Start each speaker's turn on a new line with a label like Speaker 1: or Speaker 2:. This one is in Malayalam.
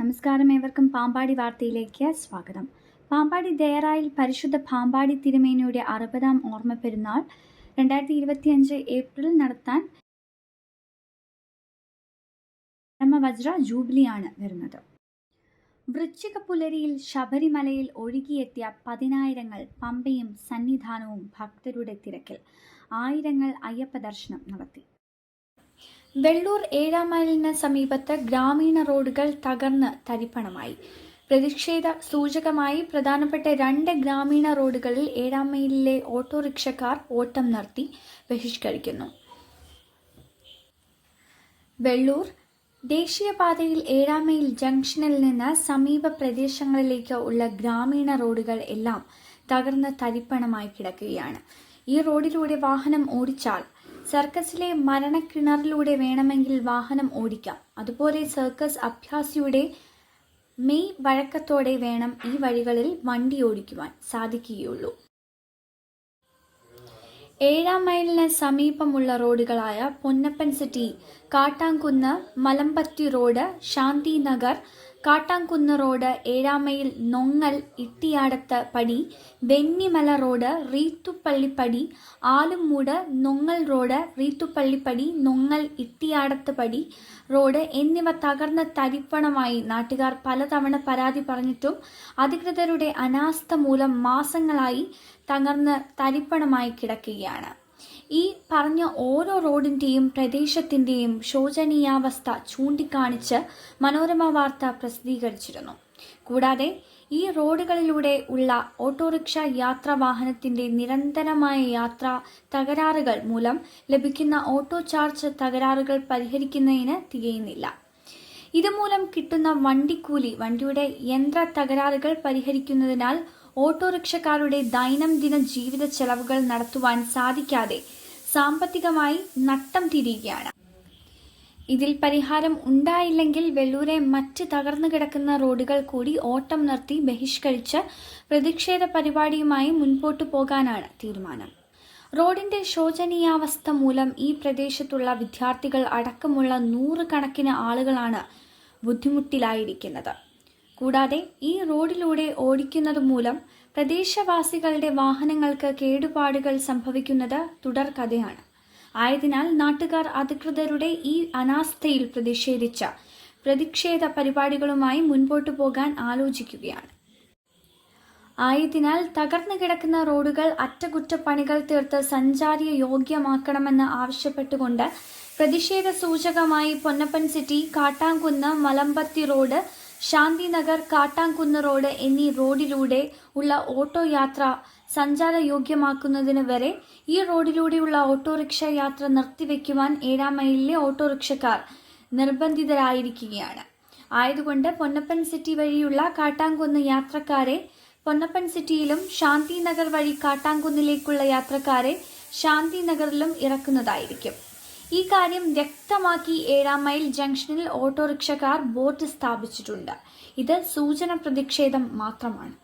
Speaker 1: നമസ്കാരം. ഏവർക്കും പാമ്പാടി വാർത്തയിലേക്ക് സ്വാഗതം. പാമ്പാടി ദേറായിൽ പരിശുദ്ധ പാമ്പാടി തിരുമേനിയുടെ അറുപതാം ഓർമ്മ പെരുന്നാൾ രണ്ടായിരത്തി ഇരുപത്തിയഞ്ച് ഏപ്രിൽ നടത്താൻ പരമവജ്ര ജൂബിലിയാണ് വരുന്നത്. വൃശ്ചിക പുലരിയിൽ ശബരിമലയിൽ ഒഴുകിയെത്തിയ പതിനായിരങ്ങൾ പമ്പയും സന്നിധാനവും ഭക്തരുടെ തിരക്കിൽ ആയിരങ്ങൾ അയ്യപ്പ ദർശനം നടത്തി. വെള്ളൂർ ഏഴാം മൈലിന് സമീപത്ത് ഗ്രാമീണ റോഡുകൾ തകർന്ന് തരിപ്പണമായി. പ്രതിഷേധ സൂചകമായി പ്രധാനപ്പെട്ട രണ്ട് ഗ്രാമീണ റോഡുകളിൽ ഏഴാം മൈലിലെ ഓട്ടോറിക്ഷക്കാർ ഓട്ടം നിർത്തി ബഹിഷ്കരിക്കുന്നു. വെള്ളൂർ ദേശീയപാതയിൽ ഏഴാം മൈൽ ജംഗ്ഷനിൽ നിന്ന് സമീപ പ്രദേശങ്ങളിലേക്ക് ഉള്ള ഗ്രാമീണ റോഡുകൾ എല്ലാം തകർന്ന് തരിപ്പണമായി കിടക്കുകയാണ്. ഈ റോഡിലൂടെ വാഹനം ഓടിച്ചാൽ സർക്കസിലെ മരണക്കിണറിലൂടെ വേണമെങ്കിൽ വാഹനം ഓടിക്കാം. അതുപോലെ സർക്കസ് അഭ്യാസിയുടെ മെയ് വഴക്കത്തോടെ വേണം ഈ വഴികളിൽ വണ്ടി ഓടിക്കുവാൻ സാധിക്കുകയുള്ളൂ. ഏഴാം മൈലിന് സമീപമുള്ള റോഡുകളായ Ponnappan City Kattankunnu Malambathi road Shanti Nagar Kattankunnu road ഏഴാമയിൽ Nongal Ittiyadathu Padi Vennimala road Reethupallippadi Alummoodu Nongal road Reethupallippadi Nongal Ittiyadathu Padi road എന്നിവ തകർന്ന തരിപ്പണമായി നാട്ടുകാർ പലതവണ പരാതി പറഞ്ഞിട്ടും അധികൃതരുടെ അനാസ്ഥ മൂലം മാസങ്ങളായി തകർന്ന് തരിപ്പണമായി കിടക്കുകയാണ്. ഈ പറഞ്ഞ ഓരോ റോഡിന്റെയും പ്രദേശത്തിന്റെയും ശോചനീയാവസ്ഥ ചൂണ്ടിക്കാണിച്ച് മനോരമ വാർത്ത പ്രസിദ്ധീകരിച്ചിരുന്നു. കൂടാതെ ഈ റോഡുകളിലൂടെ ഉള്ള ഓട്ടോറിക്ഷ യാത്രാ വാഹനത്തിന്റെ നിരന്തരമായ യാത്ര തകരാറുകൾ മൂലം ലഭിക്കുന്ന ഓട്ടോ ചാർജ് തകരാറുകൾ പരിഹരിക്കുന്നതിന് തികയുന്നില്ല. ഇതുമൂലം കിട്ടുന്ന വണ്ടിക്കൂലി വണ്ടിയുടെ യന്ത്ര തകരാറുകൾ പരിഹരിക്കുന്നതിനാൽ ഓട്ടോറിക്ഷക്കാരുടെ ദൈനംദിന ജീവിത ചെലവുകൾ നടത്തുവാൻ സാധിക്കാതെ സാമ്പത്തികമായി നട്ടം തിരിയുകയാണ്. ഇതിൽ പരിഹാരം ഉണ്ടായില്ലെങ്കിൽ വെള്ളൂരെ മറ്റ് തകർന്നു കിടക്കുന്ന റോഡുകൾ കൂടി ഓട്ടം നിർത്തി ബഹിഷ്കരിച്ച് പ്രതിഷേധ പരിപാടിയുമായി മുൻപോട്ടു പോകാനാണ് തീരുമാനം. റോഡിന്റെ ശോചനീയാവസ്ഥ മൂലം ഈ പ്രദേശത്തുള്ള വിദ്യാർത്ഥികൾ അടക്കമുള്ള നൂറുകണക്കിന് ആളുകളാണ് ബുദ്ധിമുട്ടിലായിരിക്കുന്നത്. കൂടാതെ ഈ റോഡിലൂടെ ഓടിക്കുന്നത് മൂലം പ്രദേശവാസികളുടെ വാഹനങ്ങൾക്ക് കേടുപാടുകൾ സംഭവിക്കുന്നത് തുടർക്കഥയാണ് ആയതിനാൽ നാട്ടുകാർ അധികൃതരുടെ ഈ അനാസ്ഥയിൽ പ്രതിഷേധിച്ച പ്രതിഷേധ പരിപാടികളുമായി മുൻപോട്ടു പോകാൻ ആലോചിക്കുകയാണ്. ആയതിനാൽ തകർന്നു കിടക്കുന്ന റോഡുകൾ അറ്റകുറ്റപ്പണികൾ തീർത്ത് സഞ്ചാരിയെ യോഗ്യമാക്കണമെന്ന് ആവശ്യപ്പെട്ടുകൊണ്ട് പ്രതിഷേധ സൂചകമായി Ponnappan City Kattankunnu Malambathi road Shantinagar Kattankunnu road എന്നീ റോഡിലൂടെ ഉള്ള ഓട്ടോ യാത്ര സഞ്ചാരയോഗ്യമാക്കുന്നതിന് വരെ ഈ റോഡിലൂടെയുള്ള ഓട്ടോറിക്ഷ യാത്ര നിർത്തിവെക്കുവാൻ ഏഴാം മൈലിലെ ഓട്ടോറിക്ഷക്കാർ നിർബന്ധിതരായിരിക്കുകയാണ്. ആയതുകൊണ്ട് പൊന്നപ്പൻ സിറ്റി വഴിയുള്ള കാട്ടാങ്കുന്ന് യാത്രക്കാരെ പൊന്നപ്പൻ സിറ്റിയിലും ശാന്തിനഗർ വഴി കാട്ടാങ്കുന്നിലേക്കുള്ള യാത്രക്കാരെ ശാന്തിനഗറിലും ഇറക്കുന്നതായിരിക്കും. ഈ കാര്യം വ്യക്തമാക്കി ഏഴാം മൈൽ ജംഗ്ഷനിൽ ഓട്ടോറിക്ഷക്കാർ ബോർഡ് സ്ഥാപിച്ചിട്ടുണ്ട്. ഇത് സൂചന പ്രതിഷേധം മാത്രമാണ്.